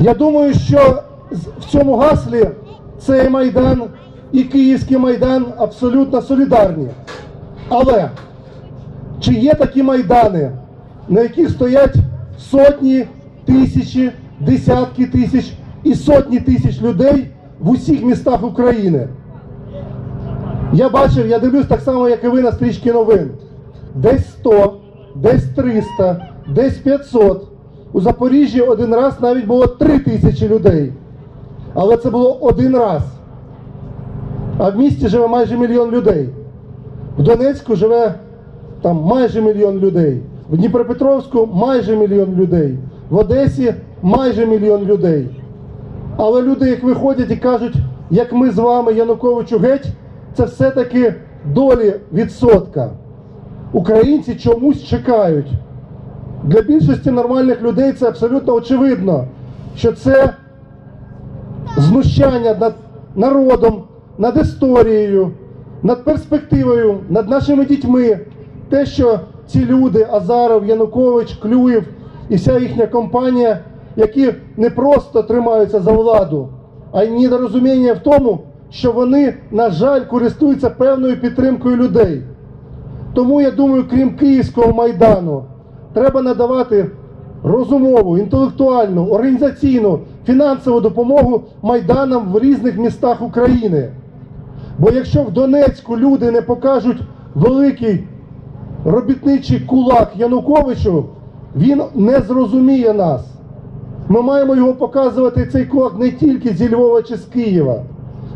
Я думаю, що в цьому гаслі цей майдан і Київський майдан абсолютно солідарні. Але чи є такі майдани, на яких стоять сотні, тисячі, десятки тисяч і сотні тисяч людей в усіх містах України? Я бачив, я дивлюсь так само, як і ви на стрічки новин. Десь 100, десь 300, десь 500. У Запоріжжі один раз навіть було 3 тисячі людей. Але це було один раз. А в місті живе майже мільйон людей. В Донецьку живе там майже мільйон людей. В Дніпропетровську майже мільйон людей. В Одесі майже мільйон людей. Але люди, як виходять і кажуть, як ми з вами, Януковичу, геть, це все-таки долі відсотка. Українці чомусь чекають. Для більшості нормальних людей це абсолютно очевидно, що це знущання над народом, над історією, над перспективою, над нашими дітьми. Те, що ці люди, Азаров, Янукович, Клюєв і вся їхня компанія, які не просто тримаються за владу, а й недорозуміння в тому, що вони, на жаль, користуються певною підтримкою людей. Тому я думаю, крім Київського майдану, треба надавати розумову, інтелектуальну, організаційну, фінансову допомогу майданам в різних містах України. Бо якщо в Донецьку люди не покажуть великий робітничий кулак Януковичу, він не зрозуміє нас. Ми маємо його показувати цей кулак не тільки зі Львова чи з Києва.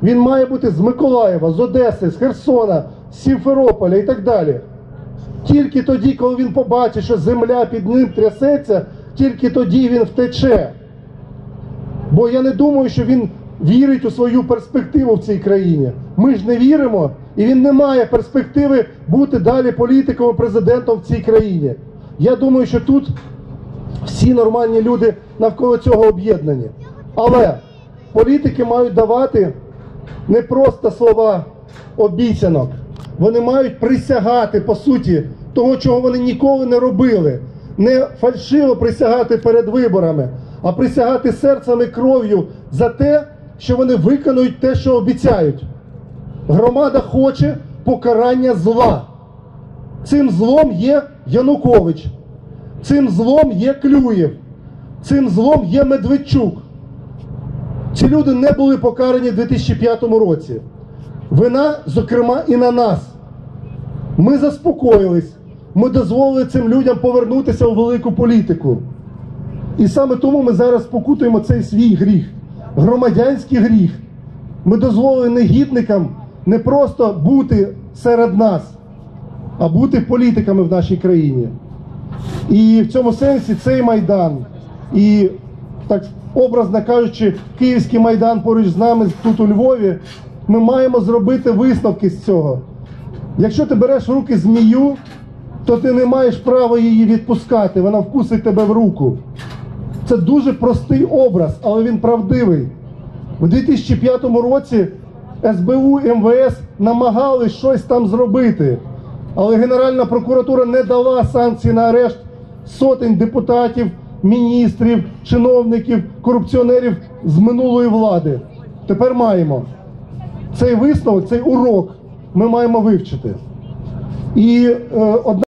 Він має бути з Миколаєва, з Одеси, з Херсона, з Сімферополя і так далі. Тільки тоді, коли він побачить, що земля під ним трясеться, тільки тоді він втече. Бо я не думаю, що він вірить у свою перспективу в цій країні. Ми ж не віримо, і він не має перспективи бути далі політиком і президентом в цій країні. Я думаю, що тут всі нормальні люди навколо цього об'єднані. Але політики мають давати не просто слова обіцянок. Вони мають присягати по суті того, чого вони ніколи не робили. Не фальшиво присягати перед виборами, а присягати серцем і кров'ю за те, що вони виконують те, що обіцяють. Громада хоче покарання зла. Цим злом є Янукович, цим злом є Клюєв, цим злом є Медведчук. Ці люди не були покарані в 2005 році. Вина, зокрема, і на нас. Ми заспокоїлись, ми дозволили цим людям повернутися у велику політику. І саме тому ми зараз покутуємо цей свій гріх, громадянський гріх. Ми дозволили негідникам не просто бути серед нас, а бути політиками в нашій країні. І в цьому сенсі цей майдан і так образно кажучи, Київський майдан поруч з нами тут у Львові. Ми маємо зробити висновки з цього. Якщо ти береш в руки змію, то ти не маєш права її відпускати, вона вкусить тебе в руку. Це дуже простий образ, але він правдивий. У 2005 році СБУ і МВС намагались щось там зробити, але Генеральна прокуратура не дала санкції на арешт сотень депутатів, міністрів, чиновників, корупціонерів з минулої влади. Тепер маємо цей висновок, цей урок ми маємо вивчити. І е, одна